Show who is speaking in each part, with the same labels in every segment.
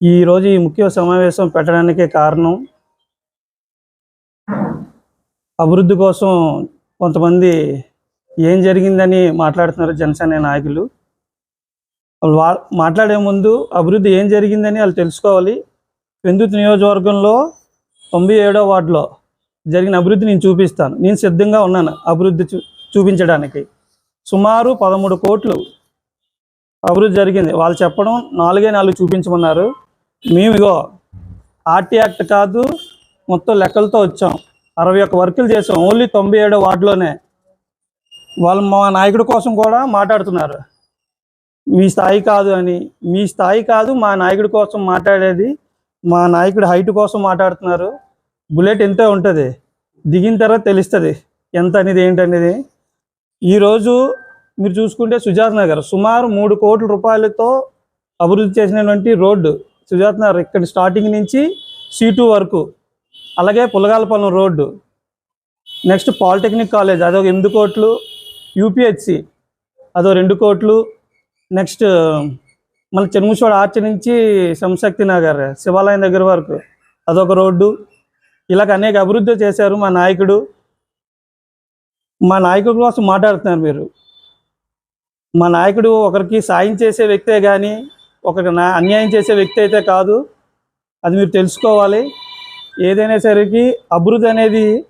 Speaker 1: ఈరోజు ఈ ముఖ్య సమావేశం పెట్టడానికి కారణం అభివృద్ధి కోసం కొంతమంది ఏం జరిగిందని మాట్లాడుతున్నారు జనసేన నాయకులు. వాళ్ళు మాట్లాడే ముందు అభివృద్ధి ఏం జరిగిందని వాళ్ళు తెలుసుకోవాలి. పెందుతు నియోజకవర్గంలో తొంభై ఏడో వార్డులో జరిగిన అభివృద్ధి నేను చూపిస్తాను. నేను సిద్ధంగా ఉన్నాను అభివృద్ధి చూ చూపించడానికి. సుమారు పదమూడు కోట్లు అభివృద్ధి జరిగింది. వాళ్ళు చెప్పడం నాలుగే నాలుగు చూపించమన్నారు. మేము ఇగో ఆర్టీ యాక్ట్ కాదు మొత్తం లెక్కలతో వచ్చాం. అరవై ఒక్క వర్కులు చేసాం. ఓన్లీ తొంభై ఏడో వార్డులోనే. వాళ్ళు మా నాయకుడి కోసం కూడా మాట్లాడుతున్నారు. మీ స్థాయి కాదు అని. మీ స్థాయి కాదు మా నాయకుడి కోసం మాట్లాడేది మా నాయకుడి హైట్ కోసం మాట్లాడుతున్నారు. బుల్లెట్ ఎంత ఉంటుంది. దిగిన తర్వాత తెలుస్తుంది ఎంత అనేది ఏంటనేది ఈరోజు మీరు చూసుకుంటే సుజాత్ నగర్ సుమారు మూడు కోట్ల రూపాయలతో అభివృద్ధి చేసినటువంటి రోడ్డు సుజాత్ నగర్ ఇక్కడ స్టార్టింగ్ నుంచి సీటు వరకు. అలాగే Pulagalapalem road. Next polytechnic college అదొక ఎనిమిది కోట్లు. యూపీహెచ్సి అదో రెండు కోట్లు. నెక్స్ట్ మళ్ళీ చెన్ముషోడ ఆర్చి నుంచి శంశక్తి నగర్ శివాలయం దగ్గర వరకు. అదొక రోడ్డు. ఇలాగ అనేక అభివృద్ధి చేశారు మా నాయకుడు. మా నాయకుడి కోసం మాట్లాడుతున్నారు మీరు. మా నాయకుడు ఒకరికి సాయం చేసే వ్యక్తే కానీ ఒకరికి నా అన్యాయం చేసే వ్యక్తి అయితే కాదు. అది మీరు తెలుసుకోవాలి. ఏదైనా సరికి అభివృద్ధి అనేది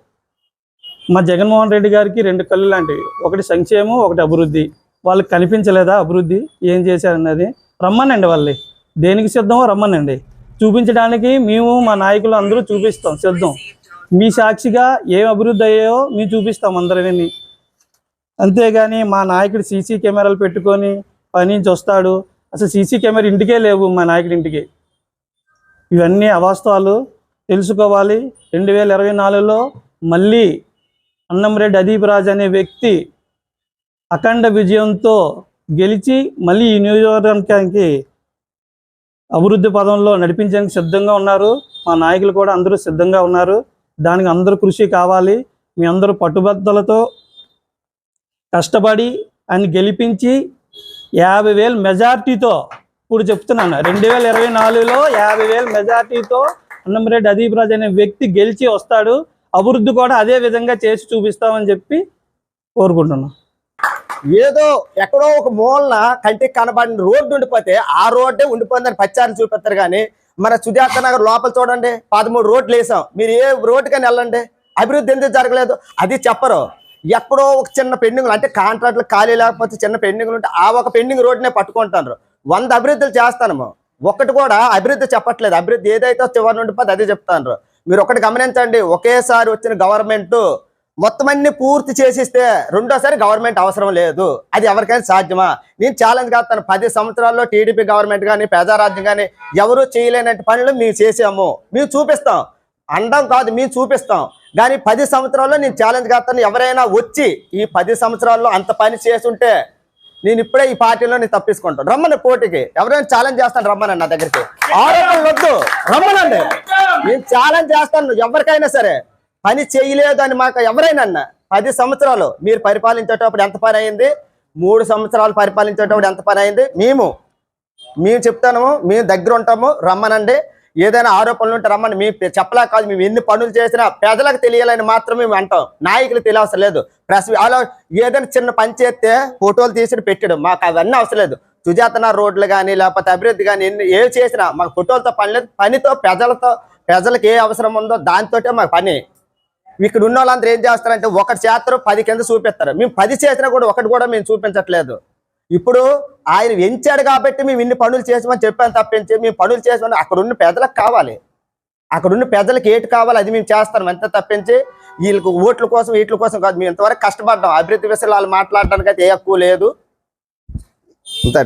Speaker 1: మా జగన్మోహన్ రెడ్డి గారికి రెండు కళ్ళు లాంటివి. ఒకటి సంక్షేమం ఒకటి అభివృద్ధి. వాళ్ళకి కనిపించలేదా అభివృద్ధి? ఏం చేశారన్నది? రమ్మనండి వాళ్ళని. దేనికి సిద్ధమో రమ్మనండి. చూపించడానికి మేము మా నాయకులు అందరూ చూపిస్తాం సిద్ధం. మీ సాక్షిగా ఏం అభివృద్ధి అయ్యాయో మేము చూపిస్తాం అందరినీ. అంతేగాని మా నాయకుడు సీసీ కెమెరాలు పెట్టుకొని పని నుంచి వస్తాడు. అసలు సీసీ కెమెరా ఇంటికే లేవు మా నాయకుడి ఇంటికి. ఇవన్నీ అవాస్తవాలు. తెలుసుకోవాలి. రెండు వేల ఇరవై నాలుగులో మళ్ళీ అన్నంరెడ్డి అదీప్ రాజ్ అనే వ్యక్తి అఖండ విజయంతో గెలిచి మళ్ళీ ఈ నియోజకవర్గానికి అభివృద్ధి పదంలో నడిపించడానికి సిద్ధంగా ఉన్నారు. మా నాయకులు కూడా అందరూ సిద్ధంగా ఉన్నారు. దానికి అందరూ కృషి కావాలి. మీ అందరూ పట్టుబద్దలతో కష్టపడి ఆయన గెలిపించి యాభై వేలు మెజార్టీతో ఇప్పుడు చెప్తున్నాను. రెండు వేల ఇరవై నాలుగులో యాభై వేల మెజార్టీతో అన్నంరెడ్డి అదీప్ రాజ్ అనే వ్యక్తి గెలిచి వస్తాడు. అభివృద్ధి కూడా అదే విధంగా చేసి చూపిస్తామని చెప్పి కోరుకుంటున్నాను.
Speaker 2: ఏదో ఎక్కడో ఒక మూలన కంటికి కనబడిన రోడ్డు ఉండిపోతే ఆ రోడ్డే ఉండిపోయిందని పచ్చారిని చూపిస్తారు కానీ మన సుజాత నగర్ లోపల చూడండి పదమూడు రోడ్లు వేసాం. మీరు ఏ రోడ్డుకని వెళ్ళండి. అభివృద్ధి ఎందుకు జరగలేదు? అది చెప్పరు. ఎక్కడో ఒక చిన్న పెండింగ్లు అంటే కాంట్రాక్ట్లు ఖాళీ లేకపోతే చిన్న పెండింగ్లు ఉంటే ఆ ఒక పెండింగ్ రోడ్నే పట్టుకుంటారు. వంద అభివృద్ధులు చేస్తాను. ఒకటి కూడా అభివృద్ధి చెప్పట్లేదు. అభివృద్ధి ఏదైతే చివరి ఉండిపోతే అదే చెప్తాను. మీరు ఒకటి గమనించండి. ఒకేసారి వచ్చిన గవర్నమెంట్ మొత్తం అన్ని పూర్తి చేసిస్తే రెండోసారి గవర్నమెంట్ అవసరం లేదు. అది ఎవరికైనా సాధ్యమా? నేను ఛాలెంజ్ కాస్తాను పది సంవత్సరాల్లో టీడీపీ గవర్నమెంట్ కానీ ప్రజారాజ్యం కానీ ఎవరు చేయలేనట్టు పనులు మేము చేసాము. మేము చూపిస్తాం. అండం కాదు మేము చూపిస్తాం. కానీ పది సంవత్సరాల్లో నేను ఛాలెంజ్ కాస్తాను ఎవరైనా వచ్చి ఈ పది సంవత్సరాల్లో అంత పని చేసుంటే నేను ఇప్పుడే ఈ పార్టీలో నేను తప్పించుకుంటాను. రమ్మని పోటీకి. ఎవరైనా ఛాలెంజ్ చేస్తాను రమ్మనండి నా దగ్గరికి. ఆరోపణలు వద్దు. రమ్మనండి. నేను ఛాలెంజ్ చేస్తాను. ఎవరికైనా సరే. పని చేయలేదు మాకు ఎవరైనా అన్న పది సంవత్సరాలు మీరు పరిపాలించేటప్పుడు ఎంత పని అయింది? మూడు సంవత్సరాలు పరిపాలించేటప్పుడు ఎంత పని అయింది? మేము మేము చెప్తాము మేము దగ్గర ఉంటాము రమ్మనండి. ఏదైనా ఆరోపణలు ఉంటే రమ్మని మేము చెప్పలే కాదు మేము ఎన్ని పనులు చేసినా ప్రజలకు తెలియాలని మాత్రమే మేము అంటాం. నాయకులు తెలియవసరం లేదు. ప్రెస్ అలా ఏదైనా చిన్న పని చేస్తే ఫోటోలు తీసి పెట్టడం మాకు అవన్నీ అవసరం లేదు. సుజాతన రోడ్లు కానీ లేకపోతే అభివృద్ధి కానీ ఎన్ని ఏ చేసినా మాకు ఫోటోలతో పని లేదు. పనితో ప్రజలతో ప్రజలకు ఏ అవసరం ఉందో దానితోటే మాకు పని. ఇక్కడ ఉన్న వాళ్ళందరూ ఏం చేస్తారంటే ఒకటి చేస్తారు పది కింద చూపిస్తారు. మేము పది చేసినా కూడా ఒకటి కూడా మేము చూపించట్లేదు. ఇప్పుడు ఆయన ఎంచాడు కాబట్టి మేము ఇన్ని పనులు చేసామని చెప్పాను తప్పించి మేము పనులు చేసామని అక్కడ ఉన్న పెద్దలకు కావాలి. అక్కడ ఉన్న పెద్దలకు ఏటి కావాలి అది మేము చేస్తాం. అంతే తప్పించి వీళ్ళకి ఓట్ల కోసం వీటి కోసం కాదు. మేము ఇంతవరకు కష్టపడ్డాం. అభివృద్ధి విషయాలు వాళ్ళు మాట్లాడడానికి అయితే ఏ హక్కు లేదు. అంతే